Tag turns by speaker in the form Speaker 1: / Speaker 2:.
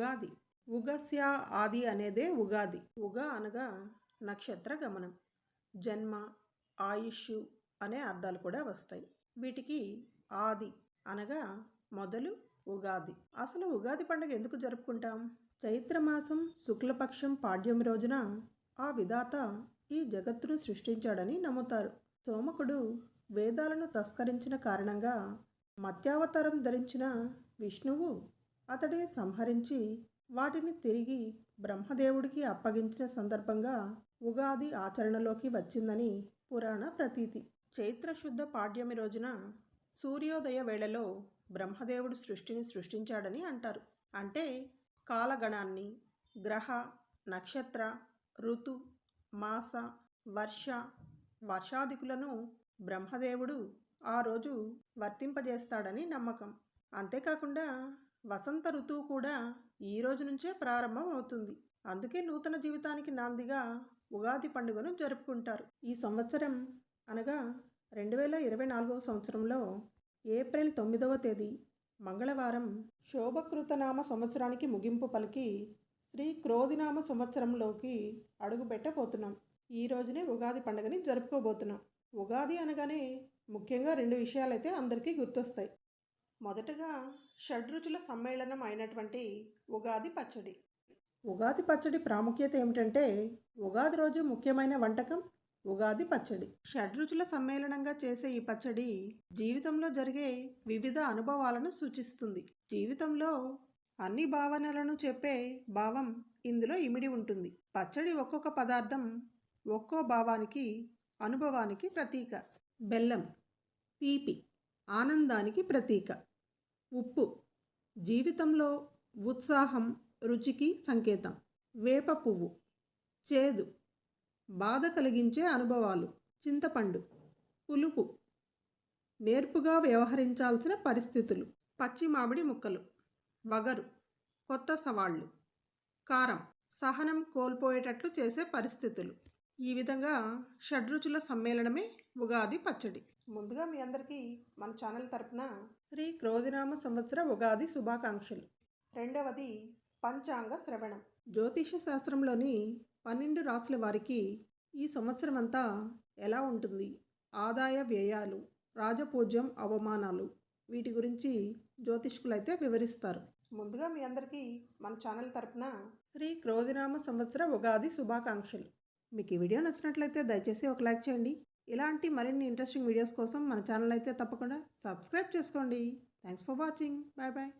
Speaker 1: ఉగాది. ఉగస్య ఆది అనేదే ఉగాది. ఉగ అనగా నక్షత్ర గమనం. జన్మ ఆయుష్ అనే అర్థాలు కూడా వస్తాయి. వీటికి ఆది అనగా మొదలు ఉగాది. అసలు ఉగాది పండుగ ఎందుకు జరుపుకుంటాం? చైత్రమాసం శుక్లపక్షం పాడ్యం రోజున ఆ విధాత ఈ జగత్తును సృష్టించాడని నమ్ముతారు. సోమకుడు వేదాలను తస్కరించిన కారణంగా మత్యావతారం ధరించిన విష్ణువు అతడిని సంహరించి వాటిని తిరిగి బ్రహ్మదేవుడికి అప్పగించిన సందర్భంగా ఉగాది ఆచరణలోకి వచ్చిందని పురాణ ప్రతీతి. చైత్రశుద్ధ పాడ్యమి రోజున సూర్యోదయ వేళలో బ్రహ్మదేవుడు సృష్టిని సృష్టించాడని అంటారు. అంటే కాలగణాన్ని గ్రహ నక్షత్ర ఋతు మాస వర్ష వర్షాదికులను బ్రహ్మదేవుడు ఆ రోజు వర్తింపజేస్తాడని నమ్మకం. అంతేకాకుండా వసంత ఋతువు కూడా ఈ రోజు నుంచే ప్రారంభం అవుతుంది. అందుకే నూతన జీవితానికి నాందిగా ఉగాది పండుగను జరుపుకుంటారు. ఈ సంవత్సరం అనగా రెండు వేల ఇరవై నాలుగవ సంవత్సరంలో ఏప్రిల్ తొమ్మిదవ తేదీ మంగళవారం శోభకృతనామ సంవత్సరానికి ముగింపు పలికి శ్రీ క్రోధినామ సంవత్సరంలోకి అడుగుపెట్టబోతున్నాం ఈ రోజునే ఉగాది పండుగని జరుపుకోబోతున్నాం. ఉగాది అనగానే ముఖ్యంగా రెండు విషయాలైతే అందరికీ గుర్తొస్తాయి. మొదటగా షడ్రుచుల సమ్మేళనం అయినటువంటి ఉగాది పచ్చడి. ఉగాది పచ్చడి ప్రాముఖ్యత ఏమిటంటే ఉగాది రోజు ముఖ్యమైన వంటకం ఉగాది పచ్చడి. షడ్రుచుల సమ్మేళనంగా చేసే ఈ పచ్చడి జీవితంలో జరిగే వివిధ అనుభవాలను సూచిస్తుంది. జీవితంలో అన్ని భావనలను చెప్పే భావం ఇందులో ఇమిడి ఉంటుంది. పచ్చడి ఒక్కొక్క పదార్థం ఒక్కో భావానికి అనుభవానికి ప్రతీక. బెల్లం తీపి ఆనందానికి ప్రతీక. ఉప్పు. జీవితంలో ఉత్సాహం రుచికి సంకేతం. వేప పువ్వు. చేదు. బాధ కలిగించే అనుభవాలు. చింతపండు. పులుపు. నేర్పుగా వ్యవహరించాల్సిన పరిస్థితులు. పచ్చి మామిడి ముక్కలు. వగరు. కొత్త సవాళ్ళు కారం. సహనం కోల్పోయేటట్లు చేసే పరిస్థితులు. ఈ విధంగా షడ్రుచుల సమ్మేళనమే ఉగాది పచ్చడి. ముందుగా మీ అందరికీ మన ఛానల్ తరపున శ్రీ క్రోధినామ సంవత్సర ఉగాది శుభాకాంక్షలు. రెండవది పంచాంగ శ్రవణం. జ్యోతిష శాస్త్రంలోని పన్నెండు రాసుల వారికి ఈ సంవత్సరం అంతా ఎలా ఉంటుంది? ఆదాయ వ్యయాలు రాజపూజ్యం అవమానాలు వీటి గురించి జ్యోతిష్కులైతే వివరిస్తారు. ముందుగా మీ అందరికీ మన ఛానల్ తరపున శ్రీ క్రోధినామ సంవత్సర ఉగాది శుభాకాంక్షలు. మీకు ఈ వీడియో నచ్చినట్లయితే దయచేసి ఒక లైక్ చేయండి. ఇలాంటి మరిన్ని ఇంట్రెస్టింగ్ వీడియోస్ కోసం మన ఛానల్ అయితే తప్పకుండా సబ్స్క్రైబ్ చేసుకోండి. Thanks for watching bye bye